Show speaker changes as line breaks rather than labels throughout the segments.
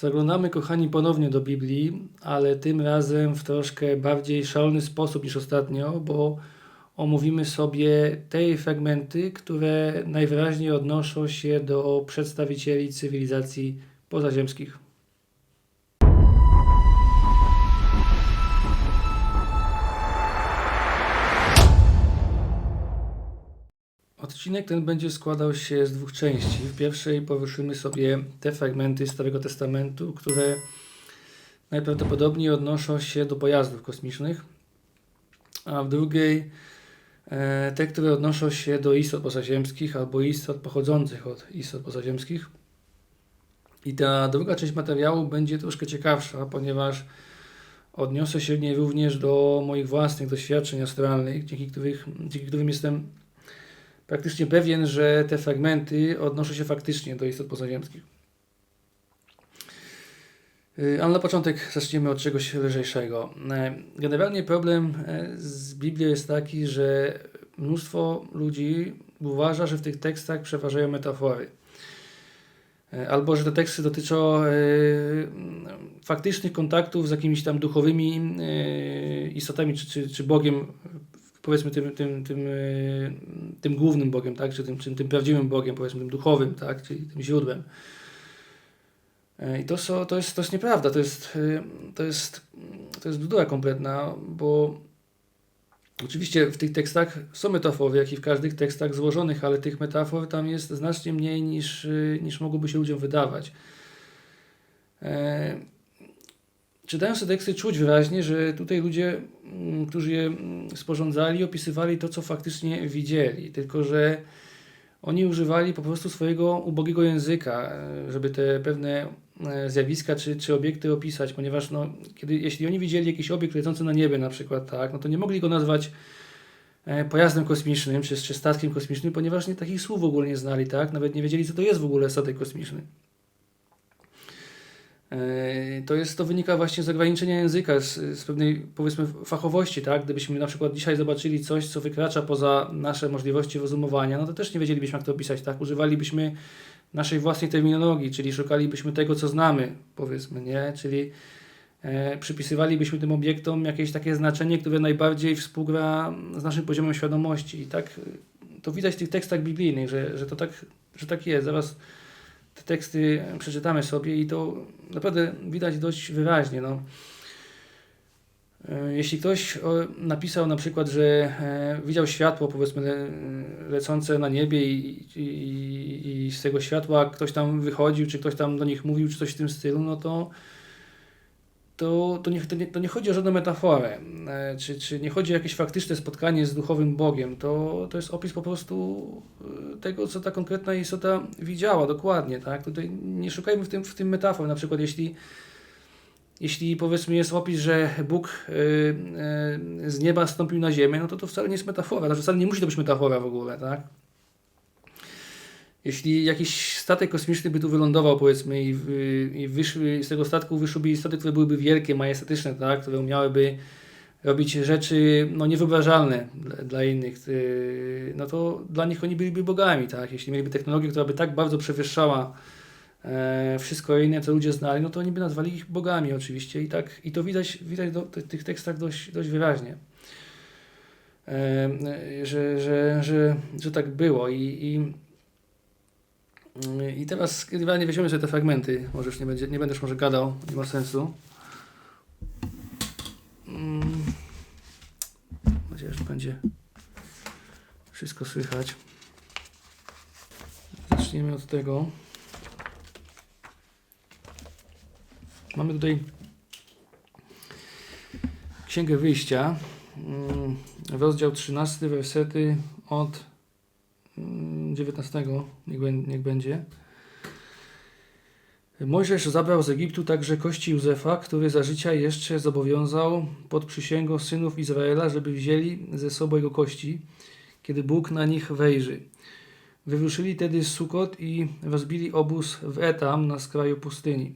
Zaglądamy, kochani, ponownie do Biblii, ale tym razem w troszkę bardziej szalony sposób niż ostatnio, bo omówimy sobie te fragmenty, które najwyraźniej odnoszą się do przedstawicieli cywilizacji pozaziemskich. Odcinek ten będzie składał się z dwóch części. W pierwszej poruszymy sobie te fragmenty Starego Testamentu, które najprawdopodobniej odnoszą się do pojazdów kosmicznych, a w drugiej e, te, które odnoszą się do istot pozaziemskich albo istot pochodzących od istot pozaziemskich. I ta druga część materiału będzie troszkę ciekawsza, ponieważ odniosę się w niej również do moich własnych doświadczeń astralnych, dzięki, których, dzięki którym jestem praktycznie pewien, że te fragmenty odnoszą się faktycznie do istot pozaziemskich. Y, Ale na początek zaczniemy od czegoś lżejszego. E, Generalnie problem e, z Biblią jest taki, że mnóstwo ludzi uważa, że w tych tekstach przeważają metafory. E, Albo że te teksty dotyczą e, faktycznych kontaktów z jakimiś tam duchowymi e, istotami, czy, czy, czy Bogiem, powiedzmy tym, tym, tym, e, tym głównym Bogiem, tak? czy tym, czy tym prawdziwym Bogiem, powiedzmy tym duchowym, tak? czyli tym źródłem. E, I to, są, to, jest, to jest nieprawda, to jest, e, to jest, to jest bzdura kompletna, bo oczywiście w tych tekstach są metafory, jak i w każdych tekstach złożonych, ale tych metafor tam jest znacznie mniej niż, niż mogłoby się ludziom wydawać. Czytając te teksty czuć wyraźnie, że tutaj ludzie, mm, którzy je mm, sporządzali, opisywali to, co faktycznie widzieli, tylko że oni używali po prostu swojego ubogiego języka, e, żeby te pewne e, zjawiska czy, czy obiekty opisać, ponieważ no, kiedy, jeśli oni widzieli jakiś obiekt lecący na niebie na przykład, tak, no to nie mogli go nazwać e, pojazdem kosmicznym czy, czy statkiem kosmicznym, ponieważ nie, takich słów w ogóle nie znali, tak, nawet nie wiedzieli, co to jest w ogóle statek kosmiczny. E, To, jest, to wynika właśnie z ograniczenia języka, z, z pewnej powiedzmy fachowości, tak? Gdybyśmy na przykład dzisiaj zobaczyli coś, co wykracza poza nasze możliwości rozumowania, no to też nie wiedzielibyśmy, jak to opisać, tak? Używalibyśmy naszej własnej terminologii, czyli szukalibyśmy tego, co znamy, powiedzmy, nie? Czyli e, przypisywalibyśmy tym obiektom jakieś takie znaczenie, które najbardziej współgra z naszym poziomem świadomości. I tak to widać w tych tekstach biblijnych, że, że to tak, że tak jest. Zaraz te teksty przeczytamy sobie i to naprawdę widać dość wyraźnie. No. E, Jeśli ktoś o, napisał na przykład, że e, widział światło powiedzmy le, lecące na niebie i, i, i z tego światła ktoś tam wychodził, czy ktoś tam do nich mówił, czy coś w tym stylu, no to to, to, nie, to, nie, to nie chodzi o żadną metaforę, e, czy, czy nie chodzi o jakieś faktyczne spotkanie z duchowym Bogiem. To, to jest opis po prostu e, tego, co ta konkretna istota widziała dokładnie. Tak? Tutaj nie szukajmy w tym, w tym metafor. Na przykład, jeśli, jeśli powiedzmy jest opis, że Bóg e, e, z nieba stąpił na ziemię, no to to wcale nie jest metafora. Znaczy, wcale nie musi to być metafora w ogóle. Tak? Jeśli jakiś statek kosmiczny by tu wylądował, powiedzmy, i, i wyszły, z tego statku wyszłyby istoty, które byłyby wielkie, majestatyczne, tak? które umiałyby robić rzeczy no, niewyobrażalne dla, dla innych, yy, no to dla nich oni byliby bogami. Tak? Jeśli mieliby technologię, która by tak bardzo przewyższała e, wszystko inne, co ludzie znali, no to oni by nazwali ich bogami oczywiście. I, tak, i to widać, widać do, w tych tekstach dość, dość wyraźnie. E, że, że, że, że tak było i, i i teraz generalnie weźmiemy sobie te fragmenty. Może już nie, będzie, nie będę może gadał, nie ma sensu. Mm. Mam nadzieję, że będzie wszystko słychać. Zaczniemy od tego. Mamy tutaj Księgę Wyjścia, mm, rozdział 13, wersety od mm, 19, niech, niech będzie. Mojżesz zabrał z Egiptu także kości Józefa, który za życia jeszcze zobowiązał pod przysięgą synów Izraela, żeby wzięli ze sobą jego kości, kiedy Bóg na nich wejrzy. Wyruszyli tedy z Sukot i rozbili obóz w Etam na skraju pustyni.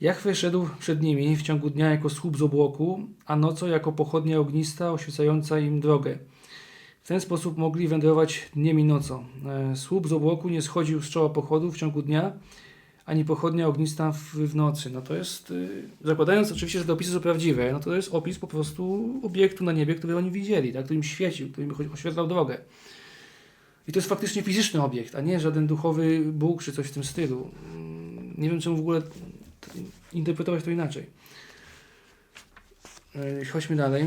Jachwę szedł przed nimi w ciągu dnia jako słup z obłoku, a nocą jako pochodnia ognista oświecająca im drogę. Ten sposób mogli wędrować dniem i nocą. E, Słup z obłoku nie schodził z czoła pochodu w ciągu dnia, ani pochodnia ognista w, w nocy. No to jest, y, zakładając oczywiście, że te opisy są prawdziwe, no to jest opis po prostu obiektu na niebie, który oni widzieli, tak? który im świecił, który im oświetlał drogę. I to jest faktycznie fizyczny obiekt, a nie żaden duchowy Bóg czy coś w tym stylu. Nie wiem, czemu w ogóle interpretować to inaczej. E, Chodźmy dalej.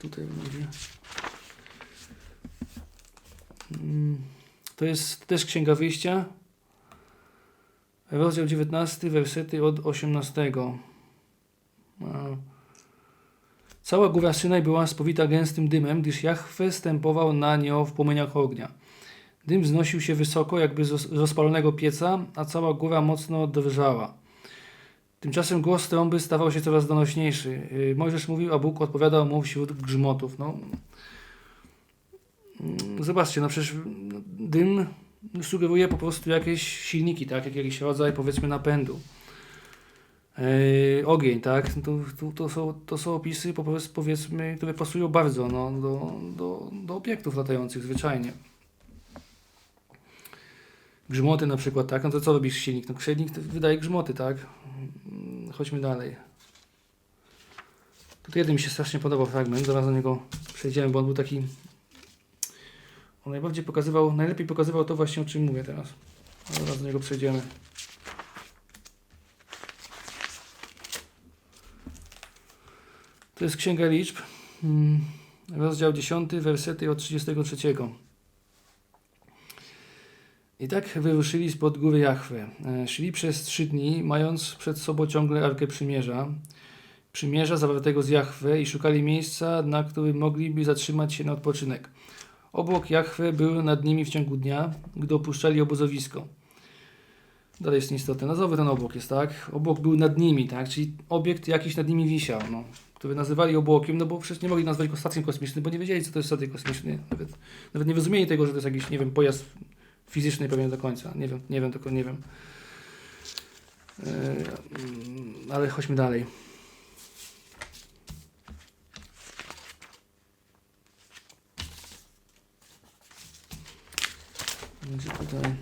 Tutaj będzie. Mm, To jest też Księga Wyjścia. Rozdział 19, wersety od 18. A. Cała góra Synaj była spowita gęstym dymem, gdyż Jahwe stępował na nią w płomieniach ognia. Dym wznosił się wysoko, jakby z roz- rozpalonego pieca, a cała góra mocno drżała. Tymczasem głos trąby stawał się coraz donośniejszy. Yy, Mojżesz mówił, a Bóg odpowiadał mu wśród grzmotów. No. Mm, Zobaczcie, no przecież no, dym sugeruje po prostu jakieś silniki, tak? Jak jakiś rodzaj powiedzmy napędu. Yy, ogień, tak? To, to, to, są, to są opisy po prostu, powiedzmy, które pasują bardzo no, do, do, do obiektów latających zwyczajnie. Grzmoty na przykład, tak? No to co robisz silnik? No silnik wydaje grzmoty, tak? Chodźmy dalej. Tutaj jeden mi się strasznie podobał fragment, zaraz do niego przejdziemy, bo on był taki... On najbardziej pokazywał, najlepiej pokazywał to właśnie o czym mówię teraz. Zaraz do niego przejdziemy. To jest Księga Liczb, mm, rozdział 10, wersety od 33. I tak wyruszyli spod góry Jachwy. E, Szli przez trzy dni, mając przed sobą ciągle Arkę Przymierza, Przymierza zawartego z Jachwę i szukali miejsca, na którym mogliby zatrzymać się na odpoczynek. Obok Jachwy był nad nimi w ciągu dnia, gdy opuszczali obozowisko. Dalej jest nieistotne. Nazowy ten obłok jest, tak? Obłok był nad nimi, tak? Czyli obiekt jakiś nad nimi wisiał, no. Który nazywali obłokiem, no bo przecież nie mogli nazwać go statkiem kosmicznym, bo nie wiedzieli, co to jest statek kosmiczny. Nawet, nawet nie rozumieli tego, że to jest jakiś, nie wiem, pojazd fizyczny pewnie do końca. Nie wiem, nie wiem, tylko nie wiem. Yy, ale chodźmy dalej. Gdzie tutaj?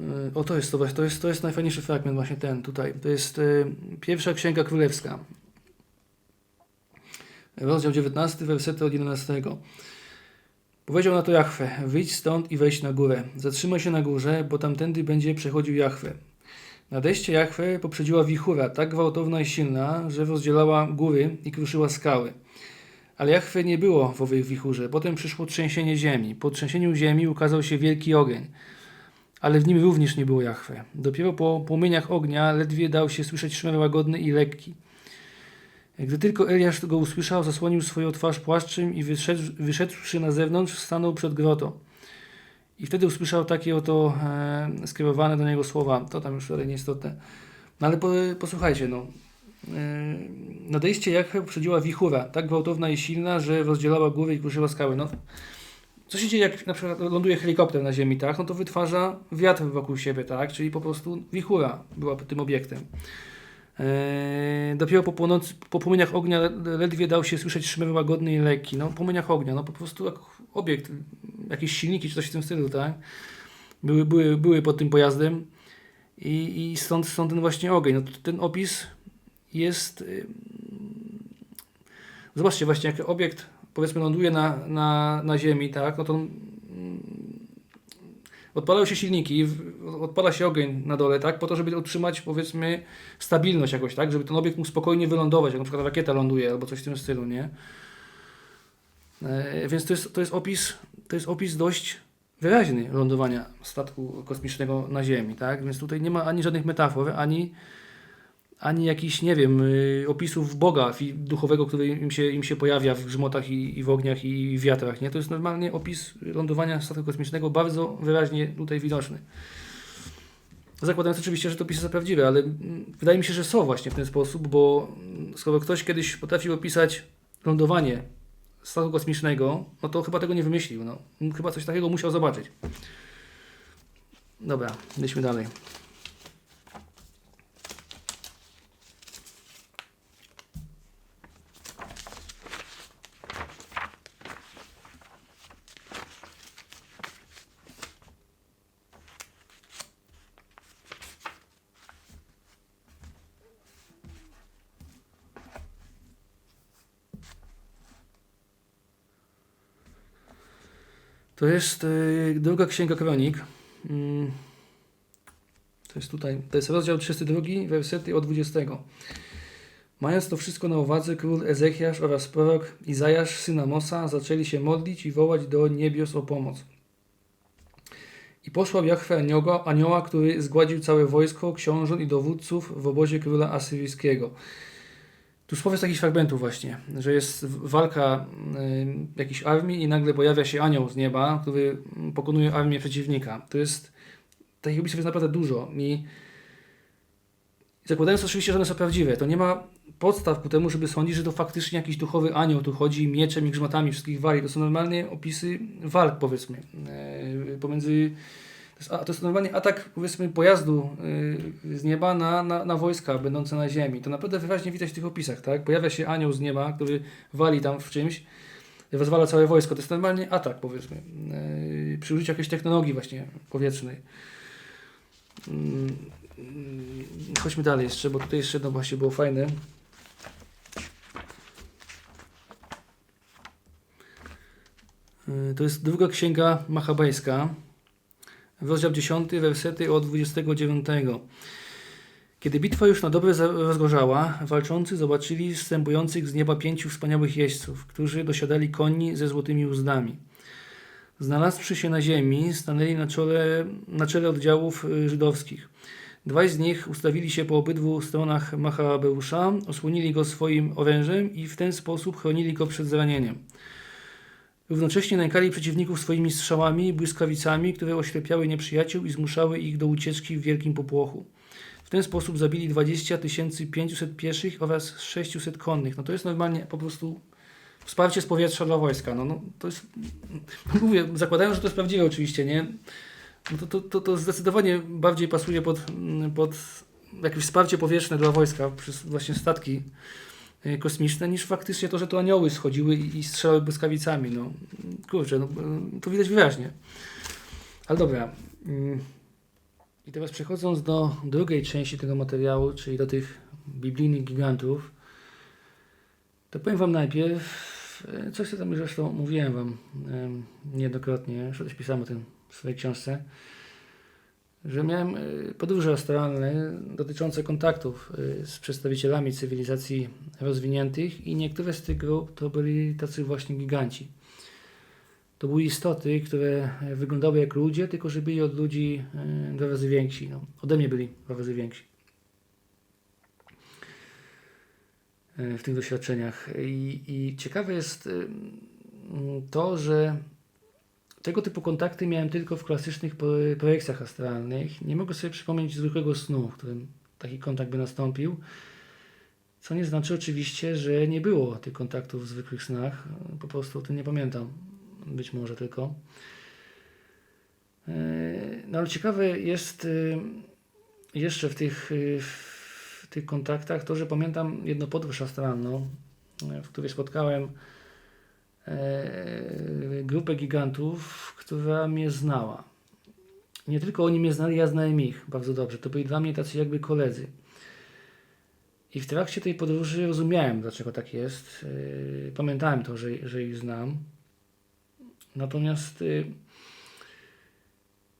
Yy, O, to jest to, to jest, to jest najfajniejszy fragment, właśnie ten tutaj. To jest y, pierwsza księga królewska. Rozdział 19, wersety od 11. Powiedział na to Jachwę, wyjdź stąd i wejdź na górę. Zatrzymaj się na górze, bo tamtędy będzie przechodził Jachwę. Nadejście Jachwę poprzedziła wichura, tak gwałtowna i silna, że rozdzielała góry i kruszyła skały. Ale Jachwę nie było w owej wichurze. Potem przyszło trzęsienie ziemi. Po trzęsieniu ziemi ukazał się wielki ogień. Ale w nim również nie było Jachwę. Dopiero po płomieniach ognia ledwie dał się słyszeć szmer łagodny i lekki. Gdy tylko Eliasz go usłyszał, zasłonił swoją twarz płaszczem i wyszedł, wyszedłszy na zewnątrz, stanął przed grotą. I wtedy usłyszał takie oto e, skierowane do niego słowa. To tam już dalej nieistotne. No ale po, posłuchajcie, no. E, nadejście Jachwę poprzedziła wichura, tak gwałtowna i silna, że rozdzielała góry i kruszyła skały. No, co się dzieje, jak na przykład ląduje helikopter na ziemi, tak? No to wytwarza wiatr wokół siebie, tak? Czyli po prostu wichura była tym obiektem. Eee, dopiero po, płonąc, po płomieniach ognia le- ledwie dał się słyszeć szmer łagodny i lekki. No, płomieniach ognia, no po prostu jak obiekt, jakieś silniki czy coś w tym stylu, tak? Były, były, były pod tym pojazdem i, i stąd, stąd ten właśnie ogień. No, ten opis jest... ym, Zobaczcie właśnie, jak obiekt powiedzmy ląduje na, na, na ziemi, tak? No to mm, odpalają się silniki, odpala się ogień na dole, tak? Po to, żeby utrzymać powiedzmy stabilność jakoś, tak? Żeby ten obiekt mógł spokojnie wylądować, jak na przykład rakieta ląduje albo coś w tym stylu, nie? E, więc to jest, to jest opis, to jest opis dość wyraźny lądowania statku kosmicznego na Ziemi, tak? Więc tutaj nie ma ani żadnych metafor, ani ani jakichś, nie wiem, y, opisów Boga duchowego, który im się, im się pojawia w grzmotach i, i w ogniach i w wiatrach, nie? To jest normalnie opis lądowania statku kosmicznego, bardzo wyraźnie tutaj widoczny. Zakładając oczywiście, że te opisy są prawdziwe, ale mm, wydaje mi się, że są właśnie w ten sposób, bo mm, skoro ktoś kiedyś potrafił opisać lądowanie statku kosmicznego, no to chyba tego nie wymyślił, no. Chyba coś takiego musiał zobaczyć. Dobra, idźmy dalej. To jest y, druga księga kronik. Mm, to jest tutaj, to jest rozdział 32, wersety od 20. Mając to wszystko na uwadze, król Ezechiasz oraz prorok Izajasz, syna Mosa, zaczęli się modlić i wołać do niebios o pomoc. I posłał Jachwę anioła, anioła, który zgładził całe wojsko, książąt i dowódców w obozie króla asyryjskiego. Tu sporo jest takich fragmentów właśnie, że jest walka y, jakiejś armii i nagle pojawia się anioł z nieba, który pokonuje armię przeciwnika. To jest, takich opisów jest naprawdę dużo i zakładając oczywiście, że one są prawdziwe, to nie ma podstaw ku temu, żeby sądzić, że to faktycznie jakiś duchowy anioł tu chodzi mieczem i grzmotami wszystkich wali. To są normalnie opisy walk, powiedzmy, e, pomiędzy... To jest, a, to jest normalnie atak, powiedzmy, pojazdu e, z nieba na, na, na wojska będące na ziemi. To naprawdę wyraźnie widać w tych opisach, tak? Pojawia się anioł z nieba, który wali tam w czymś, rozwala całe wojsko. To jest normalnie atak, powiedzmy, e, przy użyciu jakiejś technologii właśnie powietrznej. Mm, Chodźmy dalej jeszcze, bo tutaj jeszcze jedno właśnie było fajne. Y, To jest druga księga machabejska, rozdział 10, wersety od 29. Kiedy bitwa już na dobre za- rozgorzała, walczący zobaczyli wstępujących z nieba pięciu wspaniałych jeźdźców, którzy dosiadali koni ze złotymi uzdami. Znalazłszy się na ziemi, stanęli na czele, na czele oddziałów y, żydowskich. Dwaj z nich ustawili się po obydwu stronach Machabeusza, osłonili go swoim orężem i w ten sposób chronili go przed zranieniem. Równocześnie nękali przeciwników swoimi strzałami i błyskawicami, które oślepiały nieprzyjaciół i zmuszały ich do ucieczki w wielkim popłochu. W ten sposób zabili 20 500 pieszych oraz 600 konnych. No to jest normalnie po prostu wsparcie z powietrza dla wojska. No, no to jest, mówię, zakładają, że to jest prawdziwe oczywiście, nie? No to, to, to, to zdecydowanie bardziej pasuje pod, pod jakieś wsparcie powietrzne dla wojska przez właśnie statki kosmiczne, niż faktycznie to, że to anioły schodziły i strzelały błyskawicami. No, kurczę, no, e, to widać wyraźnie. Ale dobra. mm, I teraz przechodząc do drugiej części tego materiału, czyli do tych biblijnych gigantów, to powiem Wam najpierw, coś co tam już zresztą mówiłem Wam niejednokrotnie, że też pisałem o tym w swojej książce, że miałem e, podróże astralne dotyczące kontaktów e, z przedstawicielami cywilizacji rozwiniętych i niektóre z tych grup to byli tacy właśnie giganci. To były istoty, które wyglądały jak ludzie, tylko że byli od ludzi e, dwa razy więksi. No, ode mnie byli dwa razy więksi. W tych doświadczeniach. I, i ciekawe jest to, że tego typu kontakty miałem tylko w klasycznych projekcjach astralnych. Nie mogę sobie przypomnieć zwykłego snu, w którym taki kontakt by nastąpił. Co nie znaczy oczywiście, że nie było tych kontaktów w zwykłych snach. Po prostu o tym nie pamiętam. Być może tylko. E, No ale ciekawe jest e, jeszcze w tych, e, w tych kontaktach to, że pamiętam jedną podróż astralną, e, w której spotkałem grupę gigantów, która mnie znała. Nie tylko oni mnie znali, ja znałem ich bardzo dobrze. To byli dla mnie tacy jakby koledzy. I w trakcie tej podróży rozumiałem, dlaczego tak jest. E, Pamiętałem to, że, że ich znam. Natomiast e,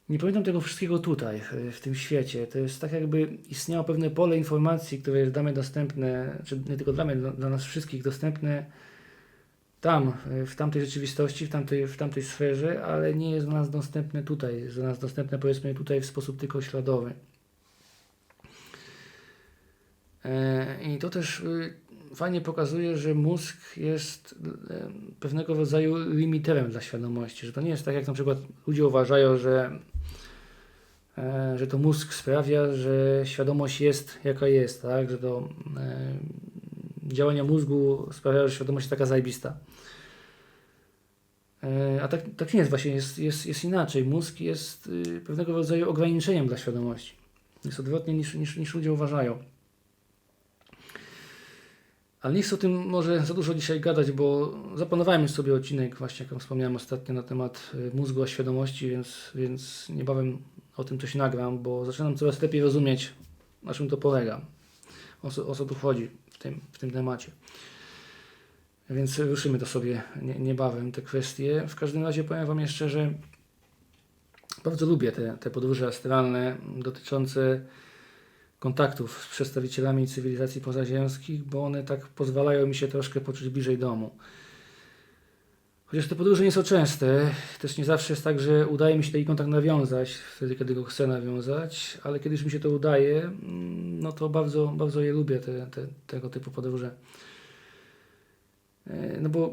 nie pamiętam tego wszystkiego tutaj, e, w tym świecie. To jest tak, jakby istniało pewne pole informacji, które jest dla mnie dostępne, czy nie tylko dla mnie, dla nas wszystkich dostępne tam, w tamtej rzeczywistości, w tamtej, w tamtej sferze, ale nie jest dla nas dostępne tutaj. Jest dla nas dostępne powiedzmy tutaj w sposób tylko śladowy. E, I to też y, fajnie pokazuje, że mózg jest e, pewnego rodzaju limiterem dla świadomości, że to nie jest tak, jak na przykład ludzie uważają, że, e, że to mózg sprawia, że świadomość jest jaka jest, tak? że to e, działania mózgu sprawiają, że świadomość jest taka zajebista. E, A tak, tak nie jest właśnie, jest, jest, jest inaczej. Mózg jest y, pewnego rodzaju ograniczeniem dla świadomości. Jest odwrotnie niż, niż, niż ludzie uważają. Ale nie chcę o tym może za dużo dzisiaj gadać, bo zaplanowałem już sobie odcinek, właśnie jak wspomniałem ostatnio, na temat y, mózgu a świadomości, więc, więc niebawem o tym coś nagram, bo zaczynam coraz lepiej rozumieć, na czym to polega, o co, o co tu chodzi w tym, w tym temacie. Więc ruszymy to sobie nie- niebawem, te kwestie. W każdym razie powiem Wam jeszcze, że bardzo lubię te, te podróże astralne dotyczące kontaktów z przedstawicielami cywilizacji pozaziemskich, bo one tak pozwalają mi się troszkę poczuć bliżej domu. Chociaż te podróże nie są częste, też nie zawsze jest tak, że udaje mi się taki kontakt nawiązać, wtedy kiedy go chcę nawiązać, ale kiedy już mi się to udaje, mm, no to bardzo, bardzo je lubię, te, te, tego typu podróże. E, No bo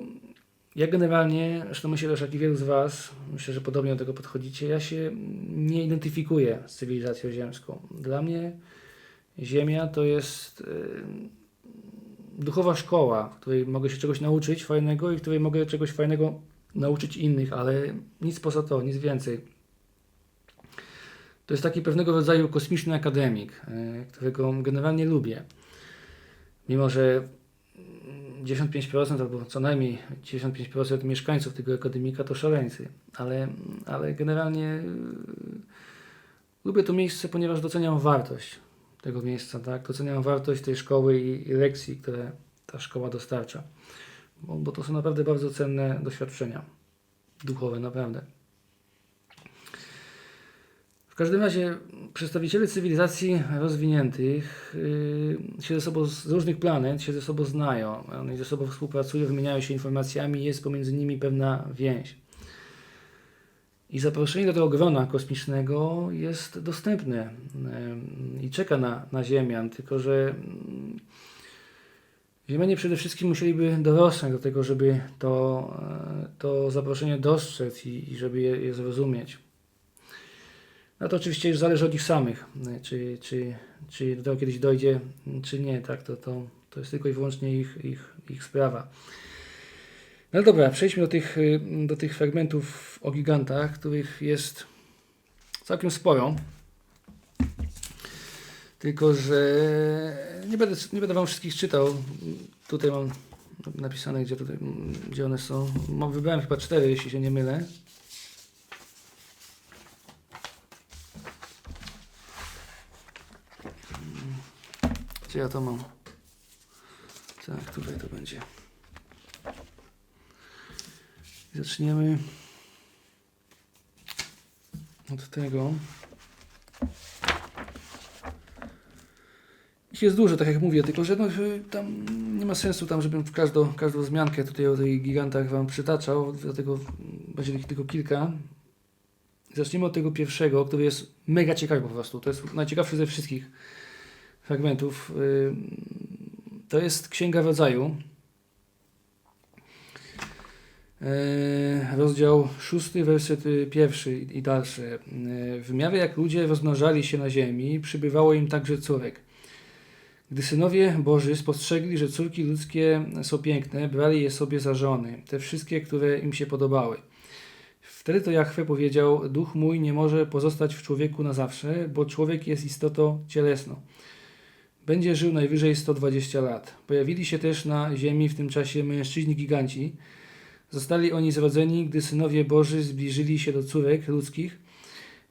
ja generalnie, zresztą myślę, że jak i wielu z Was, myślę, że podobnie do tego podchodzicie, ja się nie identyfikuję z cywilizacją ziemską. Dla mnie Ziemia to jest y, duchowa szkoła, w której mogę się czegoś nauczyć fajnego i w której mogę czegoś fajnego nauczyć innych, ale nic poza to, nic więcej. To jest taki pewnego rodzaju kosmiczny akademik, y, którego generalnie lubię. Mimo, że 95% albo co najmniej 95% mieszkańców tego akademika to szaleńcy, ale, ale generalnie y, lubię to miejsce, ponieważ doceniam wartość tego miejsca, tak? Doceniam wartość tej szkoły i, i lekcji, które ta szkoła dostarcza, bo, bo to są naprawdę bardzo cenne doświadczenia duchowe, naprawdę. W każdym razie przedstawiciele cywilizacji rozwiniętych yy, się ze sobą z różnych planet się ze sobą znają, one ze sobą współpracują, wymieniają się informacjami, jest pomiędzy nimi pewna więź. I zaproszenie do tego grona kosmicznego jest dostępne i czeka na, na Ziemian, tylko że mm, Ziemianie przede wszystkim musieliby dorosnąć do tego, żeby to, e, to zaproszenie dostrzec i, i żeby je, je zrozumieć. No to oczywiście już zależy od nich samych, e, czy, czy, czy do tego kiedyś dojdzie, czy nie, tak, to, to, to jest tylko i wyłącznie ich, ich, ich sprawa. No dobra, przejdźmy do tych, y, do tych fragmentów o gigantach, których jest całkiem sporo. Tylko, że nie będę, nie będę Wam wszystkich czytał. Tutaj mam napisane, gdzie, tutaj, gdzie one są. Mam- Wybrałem chyba cztery, jeśli się nie mylę. Gdzie ja to mam? Tak, tutaj to będzie. Zaczniemy od tego. Ich jest dużo, tak jak mówię, tylko że no, tam nie ma sensu tam, żebym w każdą, każdą wzmiankę tutaj o tych gigantach Wam przytaczał, dlatego będzie ich tylko kilka. Zacznijmy od tego pierwszego, który jest mega ciekawy po prostu. To jest najciekawszy ze wszystkich fragmentów. Y, To jest Księga Rodzaju. E, rozdział 6, werset y, pierwszy i dalszy. E, W miarę jak ludzie rozmnażali się na ziemi, przybywało im także córek. Gdy synowie Boży spostrzegli, że córki ludzkie są piękne, brali je sobie za żony, te wszystkie, które im się podobały. Wtedy to Jahwe powiedział: Duch mój nie może pozostać w człowieku na zawsze, bo człowiek jest istotą cielesną. Będzie żył najwyżej 120 lat. Pojawili się też na ziemi w tym czasie mężczyźni giganci. Zostali oni zrodzeni, gdy synowie Boży zbliżyli się do córek ludzkich.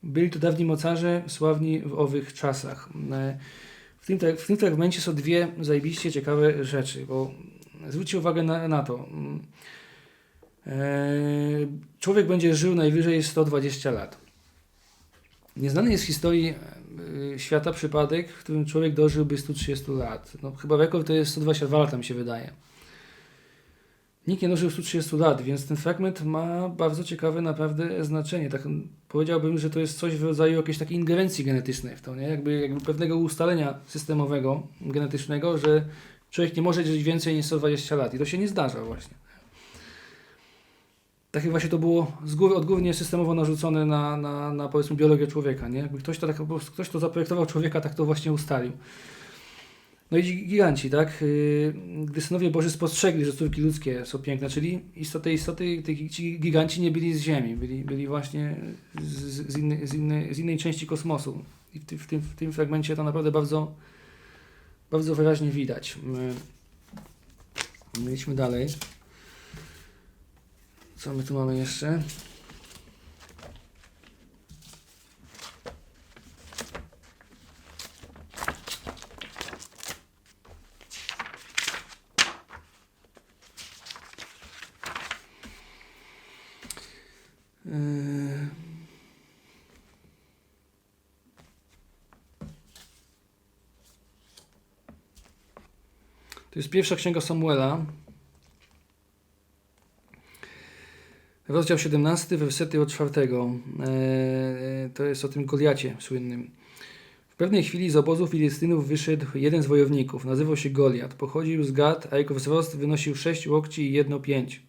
Byli to dawni mocarze, sławni w owych czasach. E, W tym, w tym fragmencie są dwie zajebiście ciekawe rzeczy, bo zwróćcie uwagę na, na to. E, Człowiek będzie żył najwyżej 120 lat. Nieznany jest w historii e, świata przypadek, w którym człowiek dożyłby 130 lat. No, chyba rekord to jest 122 lata, mi się wydaje. Nikt nie dożył 130 lat, więc ten fragment ma bardzo ciekawe naprawdę znaczenie. Tak powiedziałbym, że to jest coś w rodzaju jakiejś takiej ingerencji genetycznej w to, nie? Jakby, jakby pewnego ustalenia systemowego, genetycznego, że człowiek nie może żyć więcej niż 120 lat i to się nie zdarza właśnie. Tak właśnie to było z góry odgórnie systemowo narzucone na, na, na powiedzmy biologię człowieka, nie? Jakby ktoś to tak ktoś to zaprojektował człowieka, tak to właśnie ustalił. No i gi- giganci, tak? Yy, Gdy synowie Boży spostrzegli, że córki ludzkie są piękne, czyli istoty, istoty, ci giganci nie byli z Ziemi, byli, byli właśnie z, z, innej, z, z innej części kosmosu. I w, w, tym, w tym fragmencie to naprawdę bardzo, bardzo wyraźnie widać. My, my idźmy dalej. Co my tu mamy jeszcze? Yy. To jest pierwsza księga Samuela. Rozdział 17, wersety od 4. Eee, to jest o tym Goliacie słynnym. W pewnej chwili z obozu Filistynów wyszedł jeden z wojowników. Nazywał się Goliat. Pochodził z Gad, a jego wzrost wynosił 6 łokci i jedno pięć.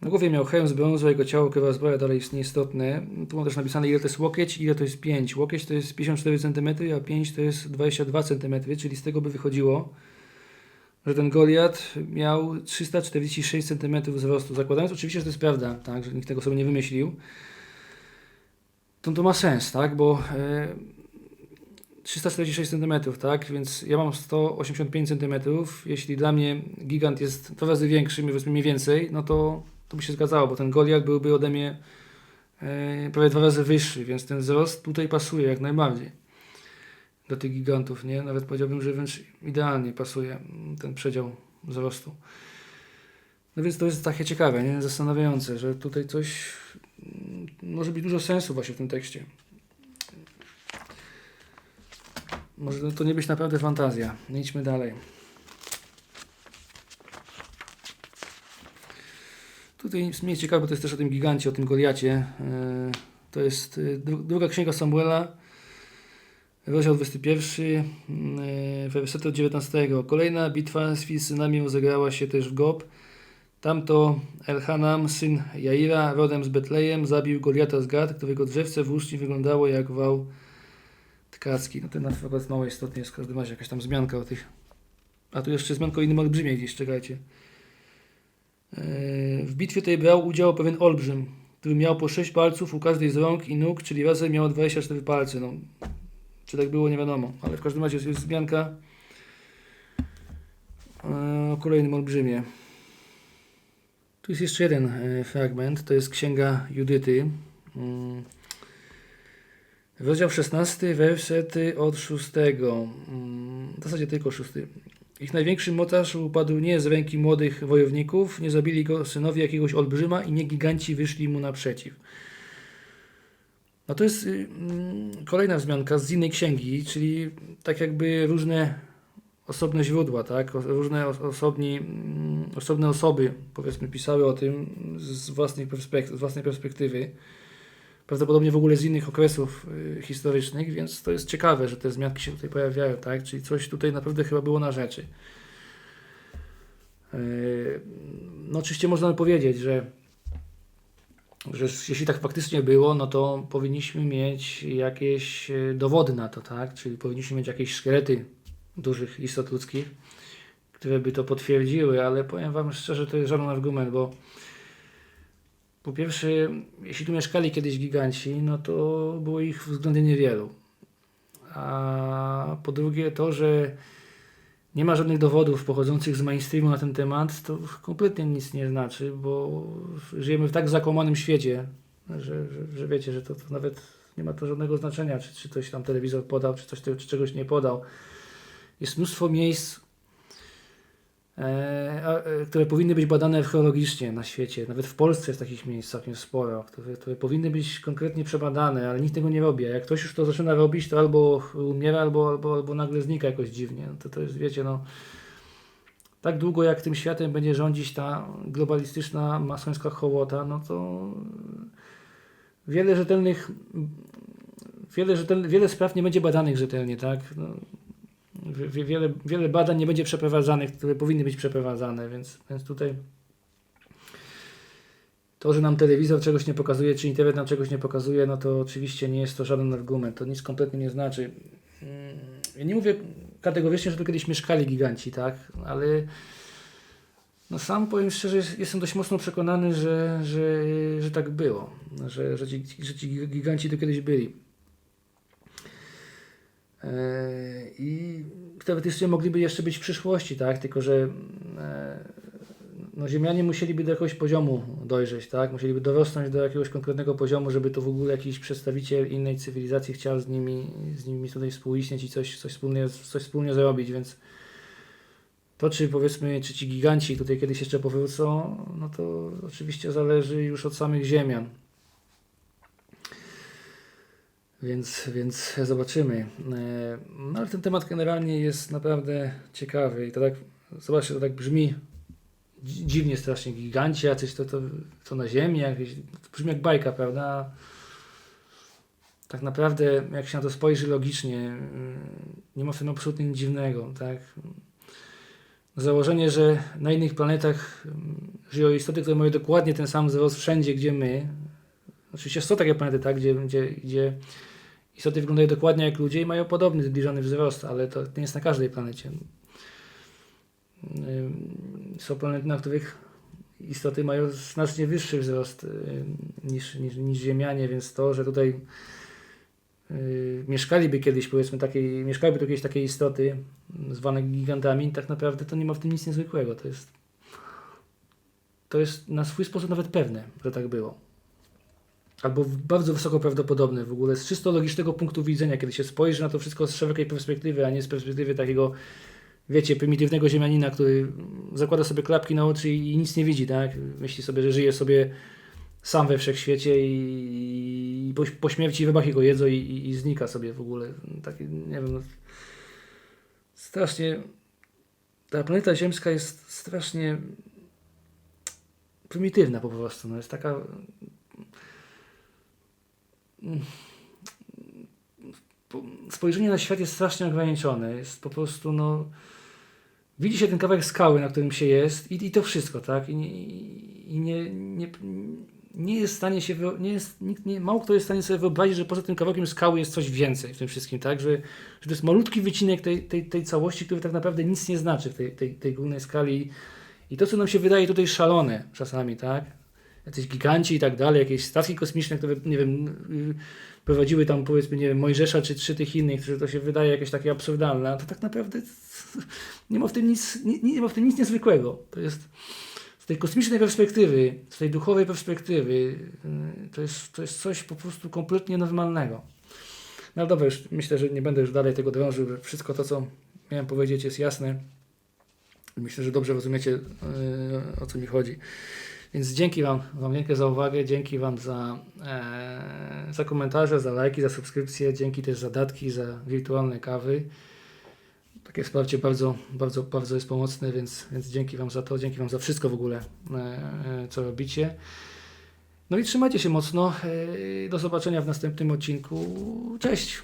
Na głowie miał hełm z brązu, jego ciało krywa zbroja dalej jest nieistotne. Tu mam też napisane ile to jest łokieć, ile to jest 5. Łokieć to jest 54 cm, a 5 to jest 22 cm, czyli z tego by wychodziło, że ten Goliat miał 346 cm wzrostu. Zakładając oczywiście, że to jest prawda, tak, że nikt tego sobie nie wymyślił, to to ma sens, tak, bo e, 346 cm, tak, więc ja mam 185 cm, jeśli dla mnie gigant jest dwa razy większy, mniej więcej, no to to by się zgadzało, bo ten Goliat byłby ode mnie e, prawie dwa razy wyższy, więc ten wzrost tutaj pasuje jak najbardziej do tych gigantów, nie? Nawet powiedziałbym, że wręcz idealnie pasuje ten przedział wzrostu. No więc to jest takie ciekawe, nie? Zastanawiające, że tutaj coś mm, może być dużo sensu właśnie w tym tekście. Może to nie być naprawdę fantazja. Idźmy dalej. Tutaj mniej ciekawe, to jest też o tym gigancie, o tym Goliacie. Yy, To jest dru- druga księga Samuela, rozdział 21, yy, werset od 19. Kolejna bitwa z Filistynami rozegrała się też w Gob. Tamto Elhanam, syn Jaira, rodem z Betlejem, zabił Goliata z Gad, którego drzewce w łuczni wyglądało jak wał tkacki. No ten przykład mało istotnie jest w każdym razie jakaś tam zmianka o tych. A tu jeszcze zmianka o innym olbrzymie gdzieś, czekajcie. W bitwie tej brał udział pewien olbrzym, który miał po 6 palców u każdej z rąk i nóg, czyli razem miał 24 palce. No, czy tak było, nie wiadomo, ale w każdym razie jest, jest wzmianka yy, o kolejnym olbrzymie. Tu jest jeszcze jeden e, fragment, to jest Księga Judyty. Mm. Rozdział 16, wersety od 6. Mm, W zasadzie tylko 6. Ich największy mocarz upadł nie z ręki młodych wojowników, nie zabili go synowie jakiegoś olbrzyma i nie giganci wyszli mu naprzeciw. No to jest mm, kolejna wzmianka z innej księgi, czyli tak jakby różne osobne źródła, tak? Różne os- osobni, mm, osobne osoby, powiedzmy, pisały o tym z własnej, z własnej perspektywy. Prawdopodobnie w ogóle z innych okresów y, historycznych, więc to jest ciekawe, że te wzmianki się tutaj pojawiają, tak? Czyli coś tutaj naprawdę chyba było na rzeczy. Yy, No oczywiście można powiedzieć, że, że jeśli tak faktycznie było, no to powinniśmy mieć jakieś y, dowody na to, tak? Czyli powinniśmy mieć jakieś szkielety dużych istot ludzkich, które by to potwierdziły, ale powiem Wam szczerze, to jest żaden argument, bo po pierwsze, jeśli tu mieszkali kiedyś giganci, no to było ich względnie niewielu. A po drugie, to, że nie ma żadnych dowodów pochodzących z mainstreamu na ten temat, to kompletnie nic nie znaczy, bo żyjemy w tak zakłamanym świecie, że, że, że wiecie, że to, to nawet nie ma to żadnego znaczenia, czy, czy coś tam telewizor podał, czy, coś, czy czegoś nie podał. Jest mnóstwo miejsc, które powinny być badane archeologicznie na świecie. Nawet w Polsce jest takich miejsc całkiem sporo, które, które powinny być konkretnie przebadane, ale nikt tego nie robi. A jak ktoś już to zaczyna robić, to albo umiera, albo, albo, albo nagle znika jakoś dziwnie. No to, to jest, wiecie, no. Tak długo jak tym światem będzie rządzić ta globalistyczna, masońska hołota, no to wiele rzetelnych, wiele, rzetel, wiele spraw nie będzie badanych rzetelnie, tak? No, wiele, wiele badań nie będzie przeprowadzanych, które powinny być przeprowadzane, więc, więc tutaj to, że nam telewizor czegoś nie pokazuje, czy internet nam czegoś nie pokazuje, no to oczywiście nie jest to żaden argument. To nic kompletnie nie znaczy. Mm, Ja nie mówię kategorycznie, że tu kiedyś mieszkali giganci, tak? Ale no sam powiem szczerze, jest- jestem dość mocno przekonany, że, że, że tak było. Że, że, ci, że ci giganci to kiedyś byli. E, I teoretycznie mogliby jeszcze być w przyszłości, tak? Tylko, że e, no, Ziemianie musieliby do jakiegoś poziomu dojrzeć, tak? Musieliby dorosnąć do jakiegoś konkretnego poziomu, żeby to w ogóle jakiś przedstawiciel innej cywilizacji chciał z nimi, z nimi tutaj współistnieć i coś, coś, wspólnie, coś wspólnie zrobić, więc to, czy powiedzmy, czy ci giganci tutaj kiedyś jeszcze powrócą, no to oczywiście zależy już od samych Ziemian. Więc, więc zobaczymy. E, No ale ten temat generalnie jest naprawdę ciekawy i to tak, zobaczcie, to tak brzmi dzi- dziwnie strasznie, giganci jacyś, to, to, to na ziemi, jakieś, to brzmi jak bajka, prawda? Tak naprawdę, jak się na to spojrzy logicznie, nie ma w tym absolutnie nic dziwnego, tak? Założenie, że na innych planetach mm, żyją istoty, które mają dokładnie ten sam wzrost wszędzie, gdzie my. Oczywiście są takie planety, tak, gdzie, gdzie, gdzie istoty wyglądają dokładnie jak ludzie i mają podobny, zbliżony wzrost, ale to nie jest na każdej planecie. Są planety, na których istoty mają znacznie wyższy wzrost niż, niż, niż Ziemianie, więc to, że tutaj yy, mieszkaliby kiedyś, powiedzmy, takiej, mieszkałyby tu jakieś takie istoty zwane gigantami, tak naprawdę to nie ma w tym nic niezwykłego. To jest, to jest na swój sposób nawet pewne, że tak było. Albo bardzo wysoko prawdopodobne w ogóle z czysto logicznego punktu widzenia, kiedy się spojrzy na to wszystko z szerokiej perspektywy, a nie z perspektywy takiego, wiecie, prymitywnego ziemianina, który zakłada sobie klapki na oczy i, nic nie widzi, tak? Myśli sobie, że żyje sobie sam we wszechświecie i, i po, po śmierci wybachy go jedzą i, i, i znika sobie w ogóle. Taki, nie wiem, no, strasznie ta planeta ziemska jest strasznie prymitywna po prostu. No, jest taka spojrzenie na świat jest strasznie ograniczone. Jest po prostu, no. Widzi się ten kawałek skały, na którym się jest, i, i to wszystko, tak? I, nie- i nie, nie, nie jest w stanie się. Nie jest, nikt nie, mało kto jest w stanie sobie wyobrazić, że poza tym kawałkiem skały jest coś więcej w tym wszystkim, tak? Że, że to jest malutki wycinek tej, tej, tej całości, który tak naprawdę nic nie znaczy w tej, tej, tej głównej skali. I to, co nam się wydaje tutaj szalone czasami, tak? Jacyś giganci i tak dalej, jakieś statki kosmiczne, które, nie wiem, y, prowadziły tam powiedzmy, nie wiem, Mojżesza czy trzy tych innych, którzy to się wydaje jakieś takie absurdalne, a to tak naprawdę nie ma w tym nic, nie, nie ma w tym nic niezwykłego. To jest z tej kosmicznej perspektywy, z tej duchowej perspektywy, y, to jest, to jest coś po prostu kompletnie normalnego. No dobra, już myślę, że nie będę już dalej tego drążył, że wszystko to, co miałem powiedzieć jest jasne. Myślę, że dobrze rozumiecie, yy, o co mi chodzi. Więc dzięki Wam, wam za uwagę, dzięki Wam za, e, za komentarze, za lajki, za subskrypcje, dzięki też za datki, za wirtualne kawy. Takie wsparcie bardzo, bardzo, bardzo jest pomocne, więc, więc dzięki Wam za to, dzięki Wam za wszystko w ogóle, e, e, co robicie. No i trzymajcie się mocno. E, do zobaczenia w następnym odcinku. Cześć!